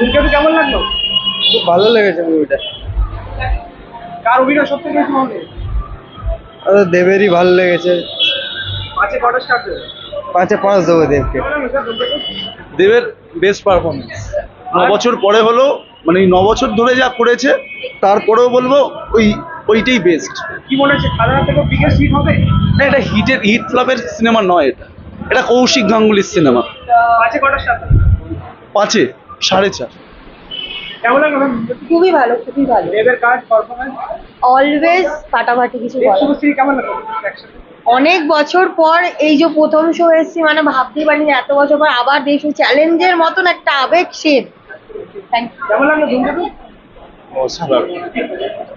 ধূমকেতু কেমন লাগল? খুব ভালো লেগেছে মুভিটা কার অভিনয় সব থেকে বেশি ভালো লেগেছে? দেবেরই ভালো লেগেছে। পাঁচে কটা স্টার দেবে? পাঁচে পাঁচ দেবো দেবকে। দেবের বেস্ট পারফরমেন্স ন বছর পরে হলো মানে ন বছর ধরে যা করেছে তারপরেও বলব ওই ওইটাই বেস্ট কি মনে হচ্ছে খাদানা থেকে বিগেস্ট হিট হবে? না এটা হিটের হিট ফ্লপের সিনেমা নয় এটা। এটা কৌশিক গাঙ্গুলির সিনেমা পাঁচে কটা স্টার পাঁচে। সাড়ে চার। কেমন লাগল খুবই ভালো খুবই ভালো। দেবের কাজ পারফরমেন্স অলওয়েজ ফাটাফাটি কিছু দেব বলো কেমন লাগল অনেক বছর পর এই যে প্রথম শো এসেছি মানে ভাবতেই পারিনি এত বছর পর আবার দেখছি চ্যালেঞ্জের মতন একটা আবেগ থ্যাংক কেমন লাগল ধূমকেতু?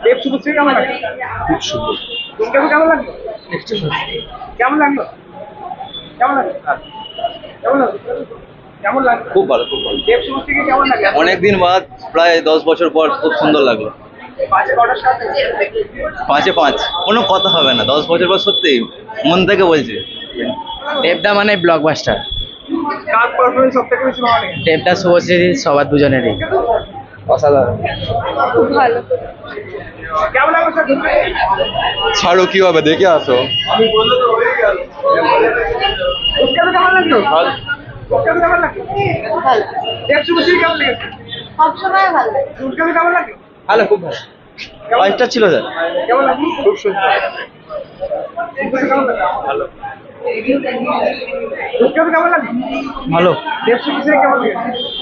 দেব শুভশ্রী কেমন লাগল? খুব সুন্দর। ধূমকেতু কেমন লাগল? কেমন লাগল কেমন লাগল? কেমন লাগল? কেমন লাগল? খুব ভালো খুব ভালো। অনেকদিন বাদ প্রায় দশ বছর পর খুব সুন্দর লাগল। পাঁচে পাঁচে পাঁচ। কোনো কথা হবে না দশ বছর পর সত্যি মন থেকে বলছি। দেবদা মানে ব্লকবাস্টার দেবদা শুভশ্রী সবার দুজনেরই। অসাধারণ। ছাড়ো কি হবে দেখে আসো। ধূমকেতু কেমন লাগল? ধূমকেতু কেমন ভালো। কেমন লেগেছে? সবসময় ভালো। লাগে? কেমন ভালো খুব ভালো। ছিল স্যার। কেমন লাগল খুব সুন্দর। ভালো। ধূমকেতু কেমন লাগল ভালো।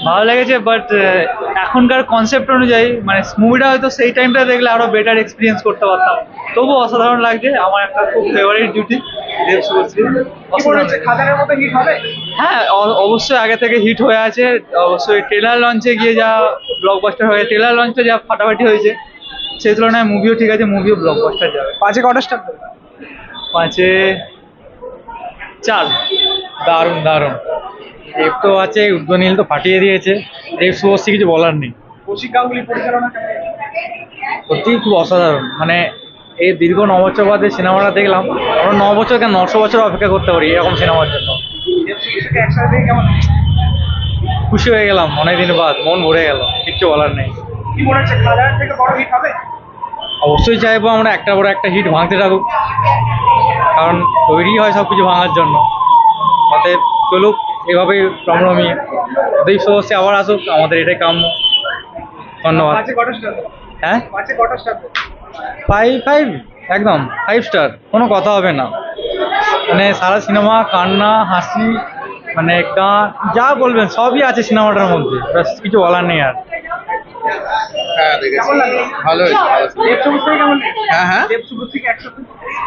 ভালো লেগেছে বাট এখনকার কনসেপ্ট অনুযায়ী মানে মুভিটা হয়তো সেই টাইমটা দেখলে আরও বেটার এক্সপিরিয়েন্স করতে পারতাম। তবুও অসাধারণ লাগছে আমার একটা খুব ফেভারিট ডিউটি হ্যাঁ অবশ্যই আগে থেকে হিট হয়ে আছে। অবশ্যই ট্রেলার লঞ্চে গিয়ে যা ব্লকবাস্টার হয়ে ট্রেলার লঞ্চে যা ফাটাফাটি হয়েছে সেই তুলনায় মুভিও ঠিক আছে মুভিও ব্লকবাস্টার যাবে। পাঁচে কটা স্টার পাঁচে চার দারুণ দারুণ। দেব তো আছে উদ্গনীল তো ফাটিয়ে দিয়েছে। দেব শুভশ্রী কিছু বলার নেই। সত্যিই খুব অসাধারণ। মানে এই দীর্ঘ ন বছর বাদে সিনেমাটা দেখলাম। আমরা ন বছর কেন? নশো বছর অপেক্ষা করতে পারি এরকম সিনেমার জন্য? খুশি হয়ে গেলাম অনেকদিন বাদ, মন ভরে গেল, কিচ্ছু বলার নেই। অবশ্যই চাইব আমরা একটা বড় একটা হিট ভাঙতে থাকুক। কারণ তৈরি হয় সব কিছু ভাঙার জন্য। অতএব চলুক এভাবেই রমরমিয়ে দেব শুভশ্রী আবার আসুক আমাদের এটাই কাম্য। ধন্যবাদ। হ্যাঁ? ফাইভ ফাইভ একদম ফাইভ স্টার কোনো কথা হবে না। মানে সারা সিনেমা কান্না হাসি মানে গান যা বলবেন সবই আছে সিনেমাটার মধ্যে। ব্যাস কিছু বলার নেই আর। হ্যাঁ দেখেছি। ভালো হয়েছে ভালো? হ্যাঁ হ্যাঁ।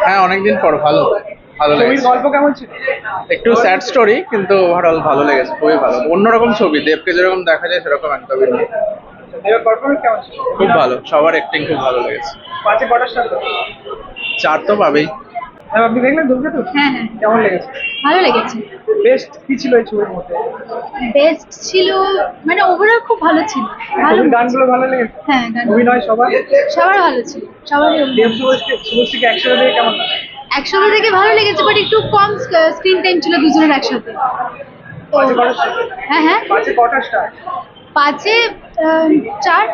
হ্যাঁ অনেকদিন পর ভালো ভালো লেগেছে। গল্প কেমন ছিল? একটু স্যাড স্টোরি কিন্তু ওভারঅল ভালো লেগেছে খুবই ভালো। অন্যরকম ছবি দেবকে যেরকম দেখা যায় সেরকম একদমই কেমন ছিল? খুব ভালো সবার অ্যাক্টিং খুব ভালো লেগেছে। চার তো পাবেই। আপনি দেখলেন ধূমকেতু হ্যাঁ হ্যাঁ। কেমন লেগেছে? ভালো লেগেছে। বেস্ট কি ছিল এই ছবির মধ্যে? বেস্ট ছিল মানে ওভারঅল খুব ভালো ছিল। ভালো গানগুলো ভালো লেগেছে? হ্যাঁ গান অভিনয় সবার? সবার ভালো ছিল সবারই শুভশ্রীকে একসাথে দেখে কেমন একসাথে থেকে ভালো লেগেছে বাট একটু কম স্ক্রিন টাইম ছিল দুজনের একসাথে। হ্যাঁ হ্যাঁ। পাঁচে কটা স্টার পাঁচে চার।